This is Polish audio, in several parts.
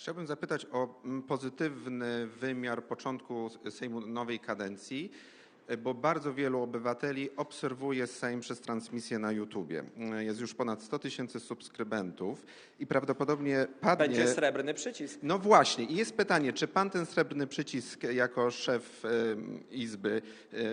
Chciałbym zapytać o mm, pozytywny wymiar początku Sejmu nowej kadencji, bo bardzo wielu obywateli obserwuje Sejm przez transmisję na YouTubie. Jest już ponad 100 tysięcy subskrybentów i prawdopodobnie padnie... Będzie srebrny przycisk. No właśnie, i jest pytanie, czy pan ten srebrny przycisk jako szef Izby,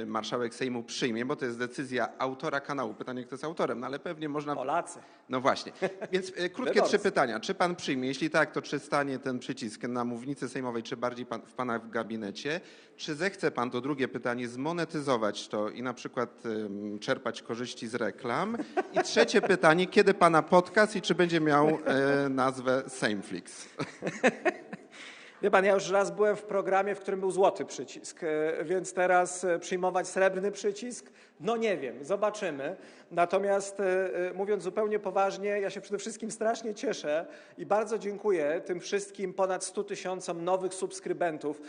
marszałek Sejmu przyjmie, bo to jest decyzja autora kanału. Pytanie, kto jest autorem, no ale pewnie można... Polacy. No właśnie. Więc e, krótkie trzy pytania. Czy pan przyjmie? Jeśli tak, to czy stanie ten przycisk na mównicy sejmowej, czy bardziej pan, w pana w gabinecie? Czy zechce pan, to drugie pytanie, zmonetyzować to i na przykład czerpać korzyści z reklam? I trzecie pytanie, kiedy pana podcast i czy będzie miał e, nazwę Sejmflix? Wie pan, ja już raz byłem w programie, w którym był złoty przycisk, e, więc teraz e, przyjmować srebrny przycisk? No nie wiem, zobaczymy. Natomiast e, mówiąc zupełnie poważnie, ja się przede wszystkim strasznie cieszę i bardzo dziękuję tym wszystkim ponad 100 tysiącom nowych subskrybentów,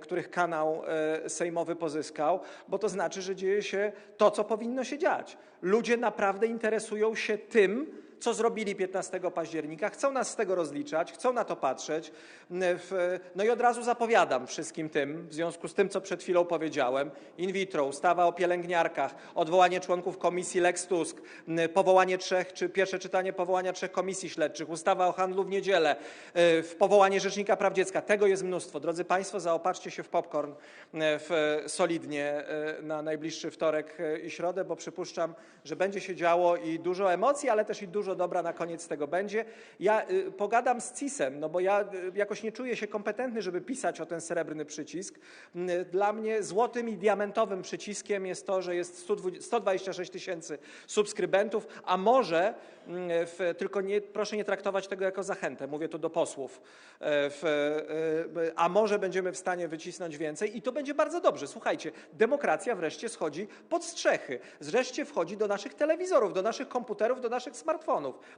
których kanał sejmowy pozyskał, bo to znaczy, że dzieje się to, co powinno się dziać. Ludzie naprawdę interesują się tym, co zrobili 15 października, chcą nas z tego rozliczać, chcą na to patrzeć. W- No i od razu zapowiadam wszystkim tym, w związku z tym, co przed chwilą powiedziałem, in vitro, ustawa o pielęgniarkach, odwołanie członków komisji Lex Tusk, m, powołanie trzech, czy pierwsze czytanie powołania trzech komisji śledczych, ustawa o handlu w niedzielę, y, powołanie Rzecznika Praw Dziecka. Tego jest mnóstwo. Drodzy Państwo, zaopatrzcie się w popcorn y, w, solidnie y, na najbliższy wtorek i środę, bo przypuszczam, że będzie się działo i dużo emocji, ale też i dużo dobra na koniec tego będzie. Ja y, pogadam z CIS-em, no bo ja y, jakoś nie czuję się kompetentny, żeby pisać o ten srebrny przycisk. Y, Dla mnie złotym i diamentowym przyciskiem jest to, że jest 120 126 tysięcy subskrybentów, a może, mm, w, tylko nie, proszę nie traktować tego jako zachętę, mówię tu do posłów, e, w, e, a może będziemy w stanie wycisnąć więcej i to będzie bardzo dobrze. Słuchajcie, demokracja wreszcie schodzi pod strzechy, wreszcie wchodzi do naszych telewizorów, do naszych komputerów, do naszych smartfonów.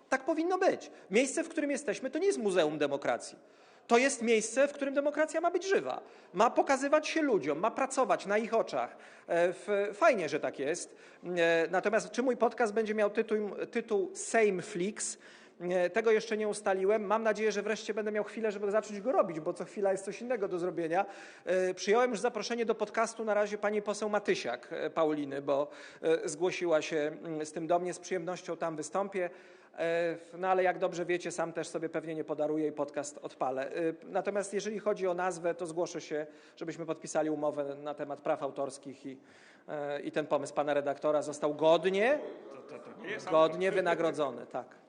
Tak powinno być. Miejsce, w którym jesteśmy, to nie jest muzeum demokracji. To jest miejsce, w którym demokracja ma być żywa. Ma pokazywać się ludziom, ma pracować na ich oczach. E, Fajnie, że tak jest. E, Natomiast czy mój podcast będzie miał tytuł, tytuł Sejmflix? E, Tego jeszcze nie ustaliłem. Mam nadzieję, że wreszcie będę miał chwilę, żeby zacząć go robić, bo co chwila jest coś innego do zrobienia. E, Przyjąłem już zaproszenie do podcastu na razie pani poseł Matysiak e, Pauliny, bo e, zgłosiła się mm, z tym do mnie. Z przyjemnością tam wystąpię. No ale jak dobrze wiecie, sam też sobie pewnie nie podaruję i podcast odpalę. Natomiast jeżeli chodzi o nazwę, to zgłoszę się, żebyśmy podpisali umowę na temat praw autorskich i, i ten pomysł pana redaktora został godnie, godnie wynagrodzony. Tak.